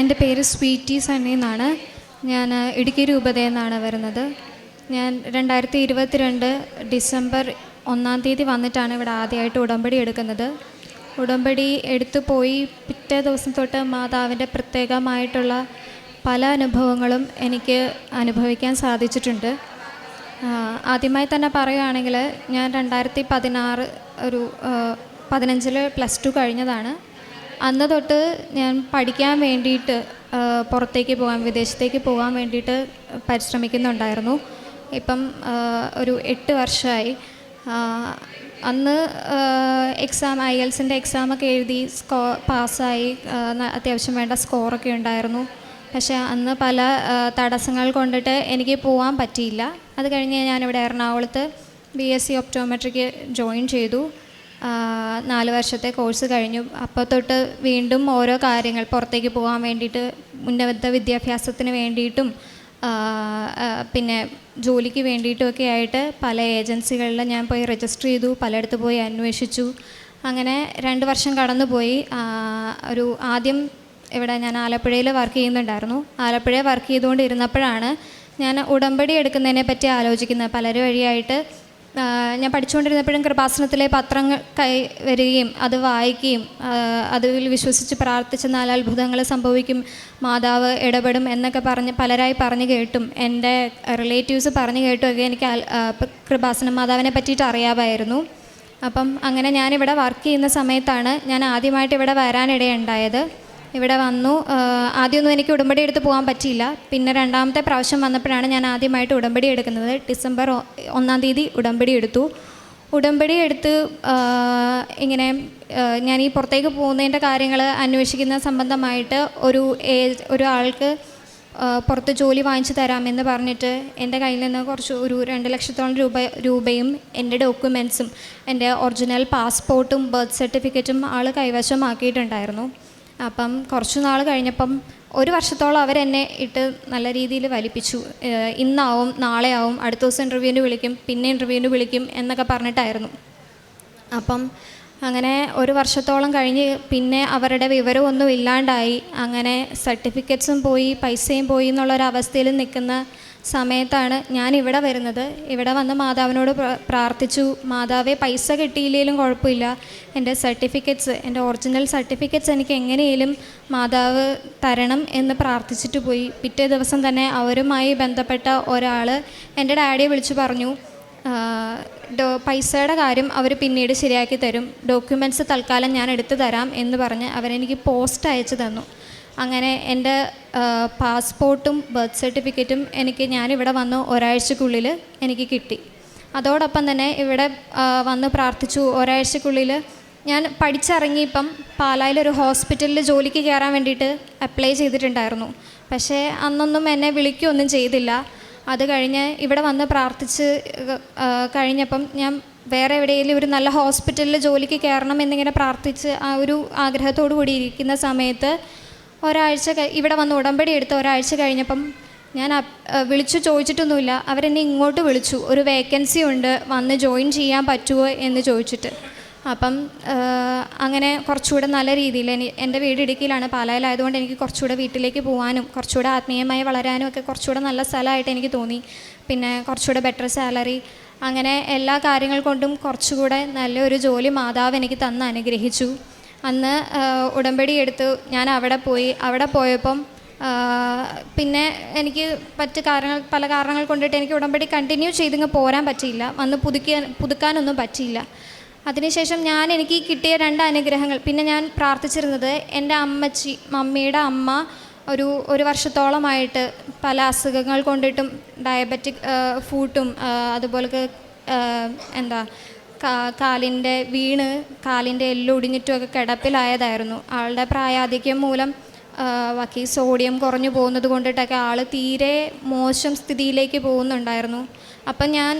എന്റെ പേര് സ്വീറ്റി സണ്ണി എന്നാണ്. ഞാൻ ഇടുക്കി രൂപതയിൽ നിന്നാണ് വരുന്നത്. ഞാൻ രണ്ടായിരത്തി ഇരുപത്തിരണ്ട് ഡിസംബർ ഒന്നാം തീയതി വന്നിട്ടാണ് ഇവിടെ ആദ്യമായിട്ട് ഉടമ്പടി എടുക്കുന്നത്. ഉടമ്പടി എടുത്തു പോയി പിറ്റേ ദിവസം തൊട്ട് മാതാവിന്റെ പ്രത്യേകമായിട്ടുള്ള പല അനുഭവങ്ങളും എനിക്ക് അനുഭവിക്കാൻ സാധിച്ചിട്ടുണ്ട്. ആദ്യമായി തന്നെ പറയുകയാണെങ്കിൽ ഞാൻ രണ്ടായിരത്തി പതിനാറ് ഒരു പതിനഞ്ചിൽ പ്ലസ് ടു കഴിഞ്ഞതാണ്. അന്ന് തൊട്ട് ഞാൻ പഠിക്കാൻ വേണ്ടിയിട്ട് പുറത്തേക്ക് പോകാൻ വിദേശത്തേക്ക് പോകാൻ വേണ്ടിയിട്ട് പരിശ്രമിക്കുന്നുണ്ടായിരുന്നു. ഇപ്പം ഒരു എട്ട് വർഷമായി അന്ന് എക്സാം ഐ എൽസിന്റെ എക്സാമൊക്കെ എഴുതി സ്കോ പാസ്സായി. അത്യാവശ്യം വേണ്ട സ്കോറൊക്കെ ഉണ്ടായിരുന്നു. പക്ഷേ അന്ന് പല തടസ്സങ്ങൾ കൊണ്ടിട്ട് എനിക്ക് പോകാൻ പറ്റിയില്ല. അത് കഴിഞ്ഞ് ഞാനിവിടെ എറണാകുളത്ത് ബി എസ് സി ഒപ്റ്റോമെട്രിക്ക് ജോയിൻ ചെയ്തു. നാല് വർഷത്തെ കോഴ്സ് കഴിഞ്ഞു. അപ്പോൾ തൊട്ട് വീണ്ടും ഓരോ കാര്യങ്ങൾ പുറത്തേക്ക് പോകാൻ വേണ്ടിയിട്ട് ഉന്നത വിദ്യാഭ്യാസത്തിന് വേണ്ടിയിട്ടും പിന്നെ ജോലിക്ക് വേണ്ടിയിട്ടുമൊക്കെ ആയിട്ട് പല ഏജൻസികളിൽ ഞാൻ പോയി രജിസ്റ്റർ ചെയ്തു പലയിടത്ത് പോയി അന്വേഷിച്ചു. അങ്ങനെ രണ്ട് വർഷം കടന്നുപോയി. ഒരു ആദ്യം ഇവിടെ ഞാൻ ആലപ്പുഴയിൽ വർക്ക് ചെയ്യുന്നുണ്ടായിരുന്നു. ആലപ്പുഴയിൽ വർക്ക് ചെയ്തുകൊണ്ടിരുന്നപ്പോഴാണ് ഞാൻ ഉടമ്പടി എടുക്കുന്നതിനെ പറ്റി ആലോചിക്കുന്നത്. പലരും വഴിയായിട്ട് ഞാൻ പഠിച്ചുകൊണ്ടിരുന്നപ്പോഴും കൃപാസനത്തിലെ പത്രങ്ങൾ കൈ വരികയും അത് വായിക്കുകയും അതിൽ വിശ്വസിച്ച് പ്രാർത്ഥിച്ചെന്നാൽ അത്ഭുതങ്ങൾ സംഭവിക്കും മാതാവ് ഇടപെടും എന്നൊക്കെ പറഞ്ഞ് പലരായി പറഞ്ഞു കേട്ടും. എന്റെ റിലേറ്റീവ്സ് പറഞ്ഞു കേട്ടുമൊക്കെ എനിക്ക് കൃപാസന മാതാവിനെ പറ്റിയിട്ട് അറിയാമായിരുന്നു. അപ്പം അങ്ങനെ ഞാനിവിടെ വർക്ക് ചെയ്യുന്ന സമയത്താണ് ഞാൻ ആദ്യമായിട്ട് ഇവിടെ വരാനിടയുണ്ടായത്. ഇവിടെ വന്നു. ആദ്യമൊന്നും എനിക്ക് ഉടമ്പടി എടുത്ത് പോകാൻ പറ്റിയില്ല. പിന്നെ രണ്ടാമത്തെ പ്രാവശ്യം വന്നപ്പോഴാണ് ഞാൻ ആദ്യമായിട്ട് ഉടമ്പടി എടുക്കുന്നത്. ഡിസംബർ ഒന്നാം തീയതി ഉടമ്പടി എടുത്തു. ഉടമ്പടി എടുത്ത് ഇങ്ങനെ ഞാൻ ഈ പുറത്തേക്ക് പോകുന്നതിന്റെ കാര്യങ്ങൾ അന്വേഷിക്കുന്ന സംബന്ധമായിട്ട് ഒരു ഒരാൾക്ക് പുറത്ത് ജോലി വാങ്ങിച്ചു തരാമെന്ന് പറഞ്ഞിട്ട് എന്റെ കയ്യിൽ നിന്ന് കുറച്ച് ഒരു രണ്ട് ലക്ഷത്തോളം രൂപ രൂപയും എന്റെ ഡോക്യുമെൻസും എന്റെ ഒറിജിനൽ പാസ്പോർട്ടും ബർത്ത് സർട്ടിഫിക്കറ്റും ആൾ കൈവശമാക്കിയിട്ടുണ്ടായിരുന്നു. അപ്പം കുറച്ച് നാൾ കഴിഞ്ഞപ്പം ഒരു വർഷത്തോളം അവരെന്നെ ഇട്ട് നല്ല രീതിയിൽ വലിപ്പിച്ചു. ഇന്നാവും നാളെ ആവും അടുത്ത ദിവസം ഇന്റർവ്യൂവിന് വിളിക്കും പിന്നെ ഇന്റർവ്യൂവിന് വിളിക്കും എന്നൊക്കെ പറഞ്ഞിട്ടായിരുന്നു. അപ്പം അങ്ങനെ ഒരു വർഷത്തോളം കഴിഞ്ഞ് പിന്നെ അവരുടെ വിവരമൊന്നും ഇല്ലാണ്ടായി. അങ്ങനെ സർട്ടിഫിക്കറ്റ്സും പോയി പൈസയും പോയി എന്നുള്ളൊരവസ്ഥയിൽ നിൽക്കുന്ന സമയത്താണ് ഞാൻ ഇവിടെ വരുന്നത്. ഇവിടെ വന്ന് മാതാവിനോട് പ്രാർത്ഥിച്ചു. മാതാവെ പൈസ കിട്ടിയില്ലെങ്കിലും കുഴപ്പമില്ല. എന്റെ സർട്ടിഫിക്കറ്റ്സ് എന്റെ ഒറിജിനൽ സർട്ടിഫിക്കറ്റ്സ് എനിക്ക് എങ്ങനെയും മാതാവ് തരണം എന്ന് പ്രാർത്ഥിച്ചിട്ട് പോയി. പിറ്റേ ദിവസം തന്നെ അവരുമായി ബന്ധപ്പെട്ട ഒരാൾ എന്റെ ഡാഡിയെ വിളിച്ചു പറഞ്ഞു. ഡോ പൈസയുടെ കാര്യം അവർ പിന്നീട് ശരിയാക്കി തരും. ഡോക്യുമെന്റ്സ് തൽക്കാലം ഞാൻ എടുത്തു തരാം എന്ന് പറഞ്ഞ് അവരെനിക്ക് പോസ്റ്റ് അയച്ചു തന്നു. അങ്ങനെ എന്റെ പാസ്പോർട്ടും ബർത്ത് സർട്ടിഫിക്കറ്റും എനിക്ക് ഞാനിവിടെ വന്ന് ഒരാഴ്ചക്കുള്ളിൽ എനിക്ക് കിട്ടി. അതോടൊപ്പം തന്നെ ഇവിടെ വന്ന് പ്രാർത്ഥിച്ചു ഒരാഴ്ചക്കുള്ളിൽ ഞാൻ പഠിച്ചിറങ്ങിയപ്പം പാലായിലൊരു ഹോസ്പിറ്റലിൽ ജോലിക്ക് കയറാൻ വേണ്ടിയിട്ട് അപ്ലൈ ചെയ്തിട്ടുണ്ടായിരുന്നു. പക്ഷേ അന്നൊന്നും എന്നെ വിളിക്കുകയൊന്നും ചെയ്തില്ല. അത് കഴിഞ്ഞ് ഇവിടെ വന്ന് പ്രാർത്ഥിച്ച് കഴിഞ്ഞപ്പം ഞാൻ വേറെ എവിടെയെങ്കിലും ഒരു നല്ല ഹോസ്പിറ്റലിൽ ജോലിക്ക് കയറണം എന്നിങ്ങനെ പ്രാർത്ഥിച്ച് ആ ഒരു ആഗ്രഹത്തോടു കൂടി ഇരിക്കുന്ന സമയത്ത് ഒരാഴ്ച ഇവിടെ വന്ന് ഉടമ്പടി എടുത്ത് ഒരാഴ്ച കഴിഞ്ഞപ്പം ഞാൻ വിളിച്ചു ചോദിച്ചിട്ടൊന്നുമില്ല. അവരെന്നെ ഇങ്ങോട്ട് വിളിച്ചു. ഒരു വേക്കൻസി ഉണ്ട്. വന്ന് ജോയിൻ ചെയ്യാൻ പറ്റുമോ എന്ന് ചോദിച്ചിട്ട്. അപ്പം അങ്ങനെ കുറച്ചുകൂടെ നല്ല രീതിയിൽ എന്റെ വീട് ഇടുക്കിയിലാണ്. പാലായിലായതുകൊണ്ട് എനിക്ക് കുറച്ചുകൂടെ വീട്ടിലേക്ക് പോകാനും കുറച്ചുകൂടെ ആത്മീയമായി വളരാനും ഒക്കെ കുറച്ചുകൂടെ നല്ല സ്ഥലമായിട്ട് എനിക്ക് തോന്നി. പിന്നെ കുറച്ചുകൂടെ ബെറ്റർ സാലറി അങ്ങനെ എല്ലാ കാര്യങ്ങൾ കൊണ്ടും കുറച്ചുകൂടെ നല്ലൊരു ജോലി മാതാവ് എനിക്ക് തന്ന് അനുഗ്രഹിച്ചു. അന്ന് ഉടമ്പടി എടുത്തു. ഞാൻ അവിടെ പോയി. അവിടെ പോയപ്പം പിന്നെ എനിക്ക് മറ്റ് കാരണങ്ങൾ പല കാരണങ്ങൾ കൊണ്ടിട്ട് എനിക്ക് ഉടമ്പടി കണ്ടിന്യൂ ചെയ്തിങ്ങ് പോരാൻ പറ്റിയില്ല. അന്ന് പുതുക്കാൻ പുതുക്കാനൊന്നും പറ്റിയില്ല. അതിനുശേഷം ഞാൻ എനിക്ക് കിട്ടിയ രണ്ട് അനുഗ്രഹങ്ങൾ. പിന്നെ ഞാൻ പ്രാർത്ഥിച്ചിരുന്നത് എന്റെ അമ്മച്ചി മമ്മിയുടെ അമ്മ ഒരു ഒരു വർഷത്തോളമായിട്ട് പല അസുഖങ്ങൾ കൊണ്ടിട്ടും ഡയബറ്റിക് ഫൂട്ടും അതുപോലെ എന്താ കാലിന്റെ വീണ് കാലിന്റെ എല്ലൊടിഞ്ഞിട്ടുമൊക്കെ കിടപ്പിലായതായിരുന്നു. ആളുടെ പ്രായാധിക്യം മൂലം ബാക്കി സോഡിയം കുറഞ്ഞു പോകുന്നത് കൊണ്ടിട്ടൊക്കെ ആൾ തീരെ മോശം സ്ഥിതിയിലേക്ക് പോകുന്നുണ്ടായിരുന്നു. അപ്പം ഞാൻ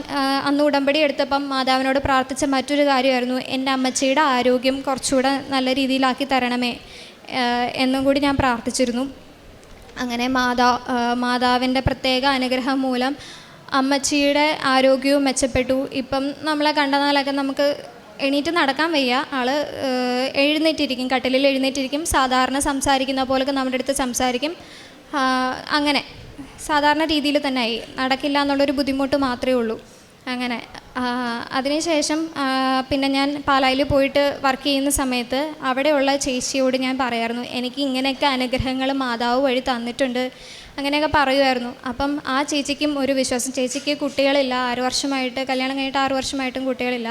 അന്ന് ഉടമ്പടി എടുത്തപ്പം മാതാവിനോട് പ്രാർത്ഥിച്ച മറ്റൊരു കാര്യമായിരുന്നു. എന്റെ അമ്മച്ചിയുടെ ആരോഗ്യം കുറച്ചുകൂടെ നല്ല രീതിയിലാക്കി തരണമേ എന്നും കൂടി ഞാൻ പ്രാർത്ഥിച്ചിരുന്നു. അങ്ങനെ മാതാ മാതാവിന്റെ പ്രത്യേക അനുഗ്രഹം മൂലം അമ്മച്ചിയുടെ ആരോഗ്യവും മെച്ചപ്പെട്ടു. ഇപ്പം നമ്മളെ കണ്ടനാലൊക്കെ നമുക്ക് എണീറ്റ് നടക്കാൻ വയ്യ. ഏഹ്, എഴുന്നേറ്റിരിക്കും കട്ടിലിൽ എഴുന്നേറ്റിരിക്കും സാധാരണ സംസാരിക്കുന്ന പോലൊക്കെ നമ്മുടെ അടുത്ത് സംസാരിക്കും. അങ്ങനെ. സാധാരണ രീതിയിൽ തന്നെ ആയി. നടക്കില്ല എന്നുള്ളൊരു ബുദ്ധിമുട്ട് മാത്രമേ ഉള്ളൂ. അങ്ങനെ. അതിനുശേഷം പിന്നെ ഞാൻ പാലായിൽ പോയിട്ട് വർക്ക് ചെയ്യുന്ന സമയത്ത് അവിടെയുള്ള ചേച്ചിയോട് ഞാൻ പറയായിരുന്നു എനിക്ക് ഇങ്ങനെയൊക്കെ അനുഗ്രഹങ്ങൾ മാതാവ് വഴി തന്നിട്ടുണ്ട്. അങ്ങനെയൊക്കെ പറയുമായിരുന്നു. അപ്പം ആ ചേച്ചിക്കും ഒരു വിശ്വാസം. ചേച്ചിക്ക് കുട്ടികളില്ല. ആറ് വർഷമായിട്ട് കല്യാണം കഴിഞ്ഞിട്ട് ആറ് വർഷമായിട്ടും കുട്ടികളില്ല.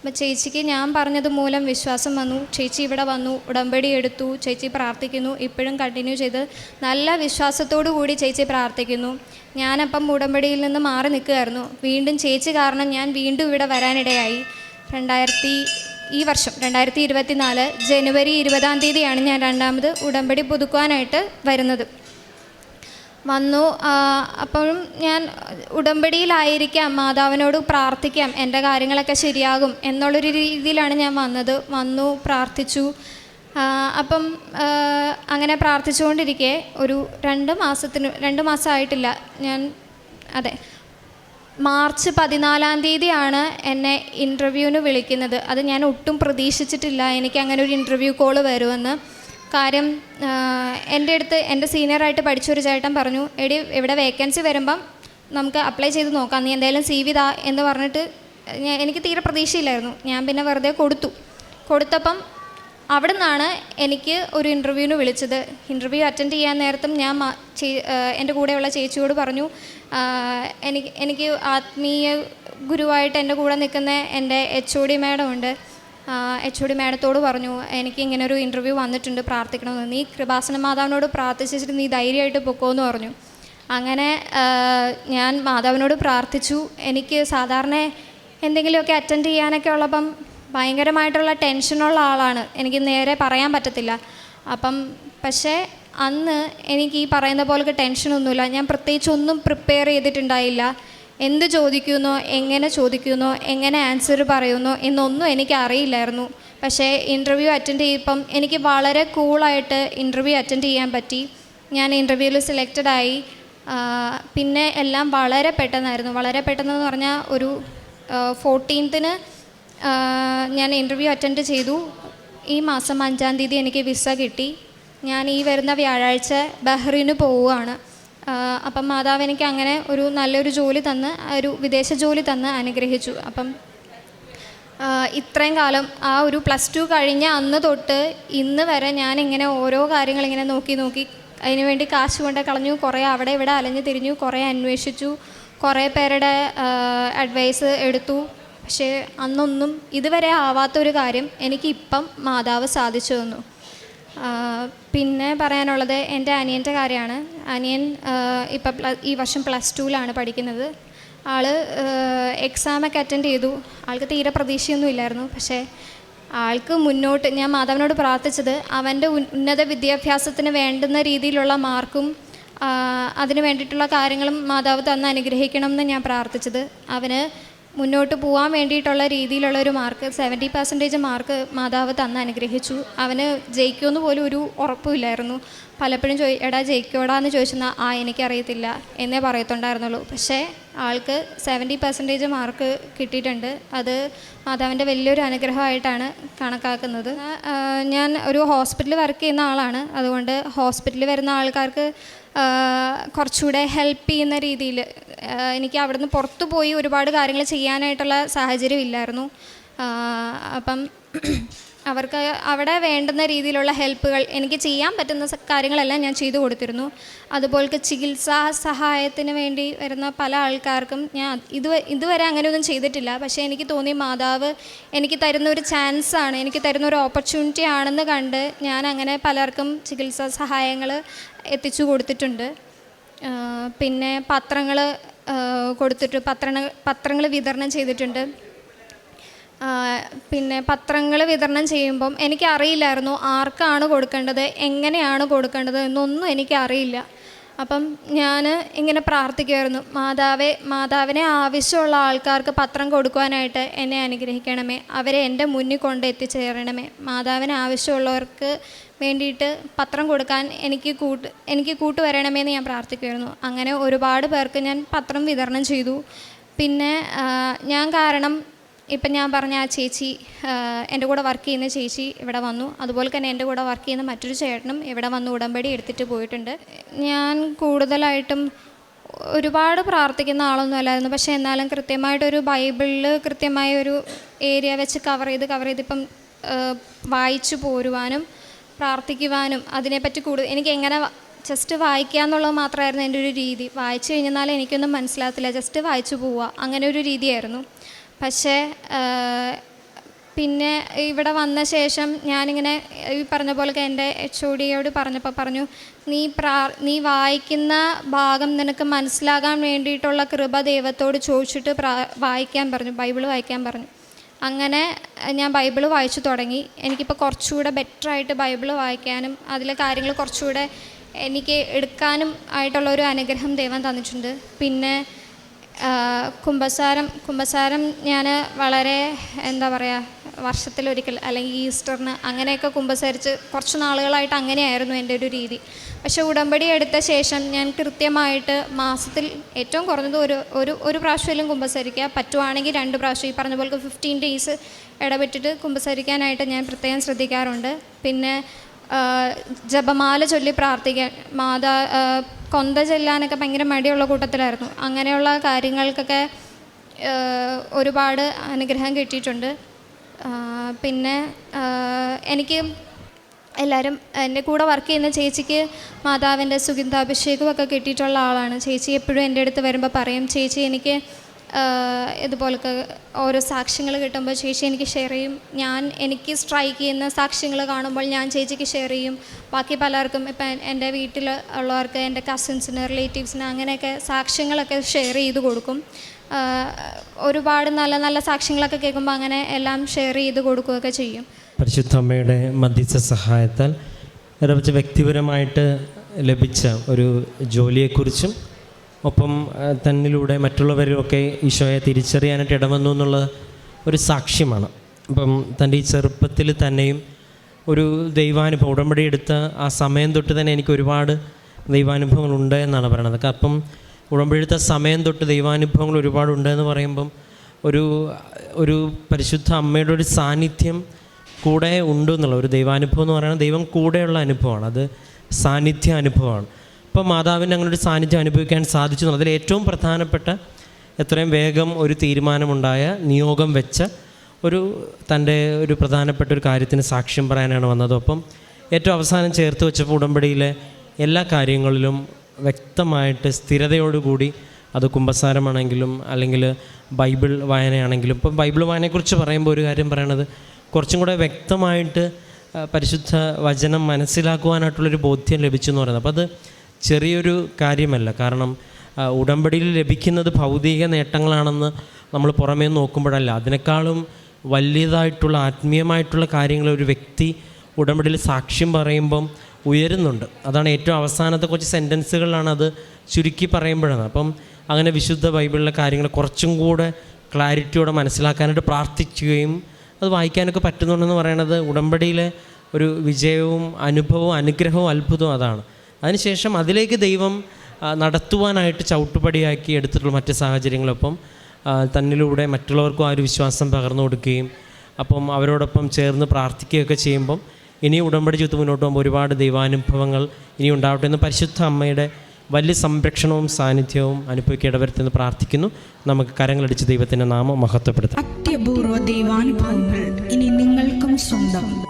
അപ്പം ചേച്ചിക്ക് ഞാൻ പറഞ്ഞത് മൂലം വിശ്വാസം വന്നു. ചേച്ചി ഇവിടെ വന്നു ഉടമ്പടി എടുത്തു ചേച്ചി പ്രാർത്ഥിക്കുന്നു. ഇപ്പോഴും കണ്ടിന്യൂ ചെയ്ത് നല്ല വിശ്വാസത്തോടു കൂടി ചേച്ചി പ്രാർത്ഥിക്കുന്നു. ഞാനപ്പം ഉടമ്പടിയിൽ നിന്ന് മാറി നിൽക്കുകയായിരുന്നു. വീണ്ടും ചേച്ചി കാരണം ഞാൻ വീണ്ടും ഇവിടെ വരാനിടയായി. രണ്ടായിരത്തി ഈ വർഷം രണ്ടായിരത്തി ഇരുപത്തി നാല് ജനുവരി ഇരുപതാം തീയതിയാണ് ഞാൻ രണ്ടാമത് ഉടമ്പടി പുതുക്കുവാനായിട്ട് വരുന്നത്. വന്നു. അപ്പോഴും ഞാൻ ഉടമ്പടിയിലായിരിക്കാം മാതാവിനോട് പ്രാർത്ഥിക്കാം എന്റെ കാര്യങ്ങളൊക്കെ ശരിയാകും എന്നുള്ളൊരു രീതിയിലാണ് ഞാൻ വന്നത്. വന്നു പ്രാർത്ഥിച്ചു. അപ്പം അങ്ങനെ പ്രാർത്ഥിച്ചുകൊണ്ടിരിക്കെ. ഒരു രണ്ട് മാസത്തിന് രണ്ട് മാസമായിട്ടില്ല. ഞാൻ അതെ. മാർച്ച് പതിനാലാം തീയതിയാണ് എന്നെ ഇന്റർവ്യൂവിന് വിളിക്കുന്നത്. അത് ഞാൻ ഒട്ടും പ്രതീക്ഷിച്ചിട്ടില്ല. എനിക്ക് അങ്ങനെ ഒരു ഇന്റർവ്യൂ കോൾ വരുമെന്ന്. കാര്യം എന്റെ അടുത്ത് എന്റെ സീനിയറായിട്ട് പഠിച്ചൊരു ചേട്ടൻ പറഞ്ഞു എടി ഇവിടെ വേക്കൻസി വരുമ്പം നമുക്ക് അപ്ലൈ ചെയ്ത് നോക്കാം. നീ എന്തായാലും സി വി താ എന്ന് പറഞ്ഞിട്ട് എനിക്ക് തീരെ പ്രതീക്ഷയില്ലായിരുന്നു. ഞാൻ പിന്നെ വെറുതെ കൊടുത്തു. കൊടുത്തപ്പം അവിടെ നിന്നാണ് എനിക്ക് ഒരു ഇന്റർവ്യൂവിന് വിളിച്ചത്. ഇന്റർവ്യൂ അറ്റൻഡ് ചെയ്യാൻ നേരത്തും ഞാൻ എന്റെ കൂടെയുള്ള ചേച്ചിയോട് പറഞ്ഞു എനിക്ക് എനിക്ക് ആത്മീയ ഗുരുവായിട്ട് എന്റെ കൂടെ നിൽക്കുന്ന എന്റെ എച്ച് ഒ ഡി മാഡം ഉണ്ട്. എച്ച് ഒ ഡി മാഡത്തോട് പറഞ്ഞു എനിക്ക് ഇങ്ങനെ ഒരു ഇന്റർവ്യൂ വന്നിട്ടുണ്ട് പ്രാർത്ഥിക്കണമെന്ന്. നീ കൃപാസന മാതാവിനോട് പ്രാർത്ഥിച്ചിട്ട് നീ ധൈര്യമായിട്ട് പൊക്കോന്ന് പറഞ്ഞു. അങ്ങനെ ഞാൻ മാതാവിനോട് പ്രാർത്ഥിച്ചു. എനിക്ക് സാധാരണ എന്തെങ്കിലുമൊക്കെ അറ്റൻഡ് ചെയ്യാനൊക്കെ ഉള്ളപ്പം ഭയങ്കരമായിട്ടുള്ള ടെൻഷനുള്ള ആളാണ്. എനിക്ക് നേരെ പറയാൻ പറ്റത്തില്ല. അപ്പം പക്ഷേ അന്ന് എനിക്ക് ഈ പറയുന്ന പോലൊക്കെ ടെൻഷനൊന്നുമില്ല ഞാൻ പ്രത്യേകിച്ച് ഒന്നും പ്രിപ്പയർ ചെയ്തിട്ടുണ്ടായില്ല. എന്ത് ചോദിക്കുന്നു എങ്ങനെ ചോദിക്കുന്നു എങ്ങനെ ആൻസർ പറയുന്നു എന്നൊന്നും എനിക്ക് അറിയില്ലായിരുന്നു. പക്ഷേ ഇന്റർവ്യൂ അറ്റൻഡ് ചെയ്യപ്പം എനിക്ക് വളരെ കൂളായിട്ട് ഇന്റർവ്യൂ അറ്റൻഡ് ചെയ്യാൻ പറ്റി. ഞാൻ ഇന്റർവ്യൂവിൽ സെലക്റ്റഡ് ആയി. പിന്നെ എല്ലാം വളരെ പെട്ടെന്നായിരുന്നു. വളരെ പെട്ടെന്നെന്ന് പറഞ്ഞാൽ ഒരു ഫോർട്ടീൻത്തിന് ഞാൻ ഇന്റർവ്യൂ അറ്റൻഡ് ചെയ്തു. ഈ മാസം അഞ്ചാം തീയതി എനിക്ക് വിസ കിട്ടി. ഞാൻ ഈ വരുന്ന വ്യാഴാഴ്ച ബഹ്റിന് പോവുകയാണ്. അപ്പം മാതാവ് എനിക്ക് അങ്ങനെ ഒരു നല്ലൊരു ജോലി തന്ന് ഒരു വിദേശ ജോലി തന്ന് അനുഗ്രഹിച്ചു. അപ്പം ഇത്രയും കാലം ആ ഒരു പ്ലസ് ടു കഴിഞ്ഞ അന്ന് തൊട്ട് ഇന്ന് വരെ ഞാൻ ഇങ്ങനെ ഓരോ കാര്യങ്ങൾ ഇങ്ങനെ നോക്കി നോക്കി അതിനുവേണ്ടി കാശ് കൊണ്ട് കളഞ്ഞു കുറേ അവിടെ ഇവിടെ അലഞ്ഞു തിരിഞ്ഞു കുറേ അന്വേഷിച്ചു കുറേ പേരുടെ അഡ്വൈസ് എടുത്തു. പക്ഷേ അന്നൊന്നും ഇതുവരെ ആവാത്തൊരു കാര്യം എനിക്കിപ്പം മാതാവ് സാധിച്ചു തന്നു. പിന്നെ പറയാനുള്ളത് എന്റെ അനിയന്റെ കാര്യമാണ്. അനിയൻ ഇപ്പം ഈ വർഷം പ്ലസ് ടുവിലാണ് പഠിക്കുന്നത്. ആൾ എക്സാമൊക്കെ അറ്റൻഡ് ചെയ്തു. ആൾക്ക് തീരെ പ്രതീക്ഷയൊന്നും ഇല്ലായിരുന്നു. പക്ഷേ ആൾക്ക് മുന്നോട്ട് ഞാൻ മാധവനോട് പ്രാർത്ഥിച്ചത് അവന്റെ ഉന്നത വിദ്യാഭ്യാസത്തിന് വേണ്ടുന്ന രീതിയിലുള്ള മാർക്കും അതിന് വേണ്ടിയിട്ടുള്ള കാര്യങ്ങളും മാതാവ് തന്ന് അനുഗ്രഹിക്കണം എന്ന് ഞാൻ പ്രാർത്ഥിച്ചത്. അവന് മുന്നോട്ട് പോകാൻ വേണ്ടിയിട്ടുള്ള രീതിയിലുള്ള ഒരു മാർക്ക് സെവന്റി പെർസെന്റേജ് മാർക്ക് മാതാവ് തന്ന് അനുഗ്രഹിച്ചു. അവന് ജയിക്കുമെന്ന് പോലും ഒരു ഉറപ്പുമില്ലായിരുന്നു. പലപ്പോഴും ചോദി എടാ ജയിക്കോടാ എന്ന് ആ എനിക്കറിയത്തില്ല എന്നേ പറയത്തുണ്ടായിരുന്നുള്ളൂ. പക്ഷേ ആൾക്ക് സെവന്റി പെർസെന്റേജ് മാർക്ക് കിട്ടിയിട്ടുണ്ട്. അത് മാതാവിന്റെ വലിയൊരു അനുഗ്രഹമായിട്ടാണ് കണക്കാക്കുന്നത്. ഞാൻ ഒരു ഹോസ്പിറ്റലിൽ വർക്ക് ചെയ്യുന്ന ആളാണ്. അതുകൊണ്ട് ഹോസ്പിറ്റലിൽ വരുന്ന ആൾക്കാർക്ക് കുറച്ചുകൂടെ ഹെൽപ്പ് ചെയ്യുന്ന രീതിയിൽ എനിക്ക് അവിടുന്ന് പുറത്തു പോയി ഒരുപാട് കാര്യങ്ങൾ ചെയ്യാനായിട്ടുള്ള സാഹചര്യം ഇല്ലായിരുന്നു. അപ്പം അവർക്ക് അവിടെ വേണ്ടുന്ന രീതിയിലുള്ള ഹെൽപ്പുകൾ എനിക്ക് ചെയ്യാൻ പറ്റുന്ന കാര്യങ്ങളെല്ലാം ഞാൻ ചെയ്തു കൊടുത്തിരുന്നു. അതുപോലെ ചികിത്സാ സഹായത്തിന് വേണ്ടി വരുന്ന പല ആൾക്കാർക്കും ഞാൻ ഇത് ഇതുവരെ അങ്ങനെയൊന്നും ചെയ്തിട്ടില്ല. പക്ഷേ എനിക്ക് തോന്നി മാതാവ് എനിക്ക് തരുന്ന ഒരു ചാൻസാണ് എനിക്ക് തരുന്ന ഒരു ഓപ്പർച്യൂണിറ്റി ആണെന്ന് കണ്ട് ഞാൻ അങ്ങനെ പലർക്കും ചികിത്സാ സഹായങ്ങൾ എത്തിച്ചു കൊടുത്തിട്ടുണ്ട്. പിന്നെ പത്രങ്ങൾ കൊടുത്തിട്ട് പത്ര പത്രങ്ങൾ വിതരണം ചെയ്തിട്ടുണ്ട്. പിന്നെ പത്രങ്ങൾ വിതരണം ചെയ്യുമ്പം എനിക്കറിയില്ലായിരുന്നു ആർക്കാണ് കൊടുക്കേണ്ടത് എങ്ങനെയാണ് കൊടുക്കേണ്ടത് എന്നൊന്നും എനിക്കറിയില്ല. അപ്പം ഞാൻ ഇങ്ങനെ പ്രാർത്ഥിക്കുമായിരുന്നു മാതാവെ മാതാവിനെ ആവശ്യമുള്ള ആൾക്കാർക്ക് പത്രം കൊടുക്കുവാനായിട്ട് എന്നെ അനുഗ്രഹിക്കണമേ അവരെ എന്റെ മുന്നിൽ കൊണ്ട് എത്തിച്ചേരണമേ. മാതാവിന് ആവശ്യമുള്ളവർക്ക് വേണ്ടിയിട്ട് പത്രം കൊടുക്കാൻ എനിക്ക് കൂട്ട് എനിക്ക് കൂട്ടുവരണമേ എന്ന് ഞാൻ പ്രാർത്ഥിക്കുമായിരുന്നു അങ്ങനെ ഒരുപാട് പേർക്ക് ഞാൻ പത്രം വിതരണം ചെയ്തു. പിന്നെ ഞാൻ കാരണം ഇപ്പം ഞാൻ പറഞ്ഞ ആ ചേച്ചി എന്റെ കൂടെ വർക്ക് ചെയ്യുന്ന ചേച്ചി ഇവിടെ വന്നു. അതുപോലെ തന്നെ എന്റെ കൂടെ വർക്ക് ചെയ്യുന്ന മറ്റൊരു ചേട്ടനും ഇവിടെ വന്ന് ഉടമ്പടി എടുത്തിട്ട് പോയിട്ടുണ്ട്. ഞാൻ കൂടുതലായിട്ടും ഒരുപാട് പ്രാർത്ഥിക്കുന്ന ആളൊന്നും അല്ലായിരുന്നു. പക്ഷേ എന്നാലും കൃത്യമായിട്ടൊരു ബൈബിളിൽ കൃത്യമായ ഒരു ഏരിയ വെച്ച് കവർ ചെയ്ത് കവർ ചെയ്ത് ഇപ്പം വായിച്ചു പോരുവാനും പ്രാർത്ഥിക്കുവാനും അതിനെപ്പറ്റി കൂടുതൽ എനിക്ക് എങ്ങനെ ജസ്റ്റ് വായിക്കുക എന്നുള്ളത് മാത്രമായിരുന്നു എന്റെ ഒരു രീതി. വായിച്ചു കഴിഞ്ഞാൽ എനിക്കൊന്നും മനസ്സിലാകത്തില്ല. ജസ്റ്റ് വായിച്ചു പോവുക. അങ്ങനെ ഒരു രീതിയായിരുന്നു. പക്ഷേ പിന്നെ ഇവിടെ വന്ന ശേഷം ഞാനിങ്ങനെ ഈ പറഞ്ഞ പോലൊക്കെ എന്റെ എച്ച് ഒ ഡിയോട് പറഞ്ഞപ്പോൾ പറഞ്ഞു നീ പ്രാ നീ വായിക്കുന്ന ഭാഗം നിനക്ക് മനസ്സിലാകാൻ വേണ്ടിയിട്ടുള്ള കൃപ ദൈവത്തോട് ചോദിച്ചിട്ട് പ്രാ വായിക്കാൻ പറഞ്ഞു ബൈബിൾ വായിക്കാൻ പറഞ്ഞു. അങ്ങനെ ഞാൻ ബൈബിൾ വായിച്ചു തുടങ്ങി. എനിക്കിപ്പോൾ കുറച്ചുകൂടെ ബെറ്ററായിട്ട് ബൈബിൾ വായിക്കാനും അതിലെ കാര്യങ്ങൾ കുറച്ചുകൂടെ എനിക്ക് എടുക്കാനും ആയിട്ടുള്ള ഒരു അനുഗ്രഹം ദൈവം തന്നിട്ടുണ്ട്. പിന്നെ ആ, കുമ്പസാരം കുമ്പസാരം ഞാൻ വളരെ എന്താ പറയുക വർഷത്തിലൊരിക്കൽ അല്ലെങ്കിൽ ഈസ്റ്ററിന് അങ്ങനെയൊക്കെ കുമ്പസരിച്ച് കുറച്ച് നാളുകളായിട്ട് അങ്ങനെയായിരുന്നു എന്റെ ഒരു രീതി. പക്ഷേ ഉടമ്പടി എടുത്ത ശേഷം ഞാൻ കൃത്യമായിട്ട് മാസത്തിൽ ഏറ്റവും കുറഞ്ഞത് ഒരു ഒരു ഒരു പ്രാവശ്യമെങ്കിലും കുമ്പസരിക്കുക പറ്റുവാണെങ്കിൽ രണ്ട് പ്രാവശ്യം. ഈ പറഞ്ഞ പോലെ ഫിഫ്റ്റീൻ ഡേയ്സ് ഇടപെട്ടിട്ട് കുമ്പസരിക്കാനായിട്ട് ഞാൻ പ്രത്യേകം ശ്രദ്ധിക്കാറുണ്ട്. പിന്നെ ജപമാല ചൊല്ലി പ്രാർത്ഥിക്കാൻ മാതാ കൊന്ത ചെല്ലാനൊക്കെ ഭയങ്കര മടിയുള്ള കൂട്ടത്തിലായിരുന്നു. അങ്ങനെയുള്ള കാര്യങ്ങൾക്കൊക്കെ ഒരുപാട് അനുഗ്രഹം കിട്ടിയിട്ടുണ്ട്. പിന്നെ എനിക്ക് എല്ലാവരും എന്റെ കൂടെ വർക്ക് ചെയ്യുന്ന ചേച്ചിക്ക് മാതാവിന്റെ സുഗന്ധാഭിഷേകമൊക്കെ കിട്ടിയിട്ടുള്ള ആളാണ്. ചേച്ചി എപ്പോഴും എന്റെ അടുത്ത് വരുമ്പോൾ പറയും ചേച്ചി എനിക്ക് ഇതുപോലൊക്കെ ഓരോ സാക്ഷ്യങ്ങൾ കിട്ടുമ്പോൾ ചേച്ചി എനിക്ക് ഷെയർ ചെയ്യും. ഞാൻ എനിക്ക് സ്ട്രൈക്ക് ചെയ്യുന്ന സാക്ഷ്യങ്ങൾ കാണുമ്പോൾ ഞാൻ ചേച്ചിക്ക് ഷെയർ ചെയ്യും. ബാക്കി പലർക്കും ഇപ്പം എന്റെ വീട്ടിൽ ഉള്ളവർക്ക് എന്റെ കസിൻസിന് റിലേറ്റീവ്സിന് അങ്ങനെയൊക്കെ സാക്ഷ്യങ്ങളൊക്കെ ഷെയർ ചെയ്ത് കൊടുക്കും. ഒരുപാട് നല്ല നല്ല സാക്ഷ്യങ്ങളൊക്കെ കേൾക്കുമ്പോൾ അങ്ങനെ എല്ലാം ഷെയർ ചെയ്ത് കൊടുക്കുകയൊക്കെ ചെയ്യും. പരിശുദ്ധ അമ്മയുടെ മധ്യസ്ഥ സഹായത്താൽ വ്യക്തിപരമായിട്ട് ലഭിച്ച ഒരു ജോലിയെക്കുറിച്ചും ഒപ്പം തന്നിലൂടെ മറ്റുള്ളവരുമൊക്കെ ഈശോയെ തിരിച്ചറിയാനായിട്ട് ഇടവന്നു എന്നുള്ള ഒരു സാക്ഷ്യമാണ്. അപ്പം തന്റെ ഈ ചെറുപ്പത്തിൽ തന്നെയും ഒരു ദൈവാനുഭവം ഉടമ്പടി എടുത്ത ആ സമയം തൊട്ട് തന്നെ എനിക്ക് ഒരുപാട് ദൈവാനുഭവങ്ങൾ ഉണ്ട് എന്നാണ് പറയണത് അപ്പം ഉടമ്പടി എടുത്ത സമയം തൊട്ട് ദൈവാനുഭവങ്ങൾ ഒരുപാടുണ്ട് എന്ന് പറയുമ്പം ഒരു ഒരു പരിശുദ്ധ അമ്മയുടെ ഒരു സാന്നിധ്യം കൂടെ ഉണ്ട് എന്നുള്ള ഒരു ദൈവാനുഭവം എന്ന് പറയുന്നത് ദൈവം കൂടെയുള്ള അനുഭവമാണ്. അത് സാന്നിധ്യ അനുഭവമാണ് അപ്പോൾ മാതാവിന്റെ അങ്ങനെ ഒരു സാന്നിധ്യം അനുഭവിക്കാൻ സാധിച്ചു അതിൽ ഏറ്റവും പ്രധാനപ്പെട്ട എത്രയും വേഗം ഒരു തീരുമാനമുണ്ടായ നിയോഗം വെച്ച ഒരു തന്റെ ഒരു പ്രധാനപ്പെട്ട ഒരു കാര്യത്തിന് സാക്ഷ്യം പറയാനാണ് വന്നത്. അപ്പം ഏറ്റവും അവസാനം ചേർത്ത് വെച്ചപ്പോൾ ഉടമ്പടിയിലെ എല്ലാ കാര്യങ്ങളിലും വ്യക്തമായിട്ട് സ്ഥിരതയോടുകൂടി അത് കുംഭസാരമാണെങ്കിലും അല്ലെങ്കിൽ ബൈബിൾ വായനയാണെങ്കിലും ഇപ്പം ബൈബിൾ വായനയെക്കുറിച്ച് പറയുമ്പോൾ ഒരു കാര്യം പറയണത് കുറച്ചും കൂടെ വ്യക്തമായിട്ട് പരിശുദ്ധ വചനം മനസ്സിലാക്കുവാനായിട്ടുള്ളൊരു ബോധ്യം ലഭിച്ചു എന്ന് പറയുന്നത്. അപ്പോൾ അത് ചെറിയൊരു കാര്യമല്ല. കാരണം ഉടമ്പടിയിൽ ലഭിക്കുന്നത് ഭൗതിക നേട്ടങ്ങളാണെന്ന് നമ്മൾ പുറമേ നോക്കുമ്പോഴല്ല. അതിനേക്കാളും വലിയതായിട്ടുള്ള ആത്മീയമായിട്ടുള്ള കാര്യങ്ങൾ ഒരു വ്യക്തി ഉടമ്പടിയിൽ സാക്ഷ്യം പറയുമ്പം ഉയരുന്നുണ്ട്. അതാണ് ഏറ്റവും അവസാനത്തെ കുറച്ച് സെന്റൻസുകളിലാണ് അത് ചുരുക്കി പറയുമ്പോഴാണ്. അപ്പം അങ്ങനെ വിശുദ്ധ ബൈബിളിലെ കാര്യങ്ങൾ കുറച്ചും കൂടെ ക്ലാരിറ്റിയോടെ മനസ്സിലാക്കാനായിട്ട് പ്രാർത്ഥിക്കുകയും അത് വായിക്കാനൊക്കെ പറ്റുന്നുണ്ടെന്ന് പറയണത് ഉടമ്പടിയിലെ ഒരു വിജയവും അനുഭവവും അനുഗ്രഹവും അത്ഭുതവും അതാണ്. അതിനുശേഷം അതിലേക്ക് ദൈവം നടത്തുവാനായിട്ട് ചവിട്ടുപടിയാക്കി എടുത്തിട്ടുള്ള മറ്റ് സാഹചര്യങ്ങളൊപ്പം തന്നിലൂടെ മറ്റുള്ളവർക്കും ആ ഒരു വിശ്വാസം പകർന്നു കൊടുക്കുകയും അപ്പം അവരോടൊപ്പം ചേർന്ന് പ്രാർത്ഥിക്കുകയൊക്കെ ചെയ്യുമ്പം ഇനി ഉടമ്പടി ചുത്ത് മുന്നോട്ട് പോകുമ്പോൾ ഒരുപാട് ദൈവാനുഭവങ്ങൾ ഇനി ഉണ്ടാവട്ടെ എന്ന് പരിശുദ്ധ അമ്മയുടെ വലിയ സംരക്ഷണവും സാന്നിധ്യവും അനുഭവിക്കുക ഇടവരുത്തെന്ന് പ്രാർത്ഥിക്കുന്നു. നമുക്ക് കരങ്ങളടിച്ച് ദൈവത്തിന്റെ നാമം മഹത്വപ്പെടുത്താം. അത്യപൂർവ ദൈവാനുഭവങ്ങൾ ഇനി നിങ്ങൾക്കും സ്വന്തം.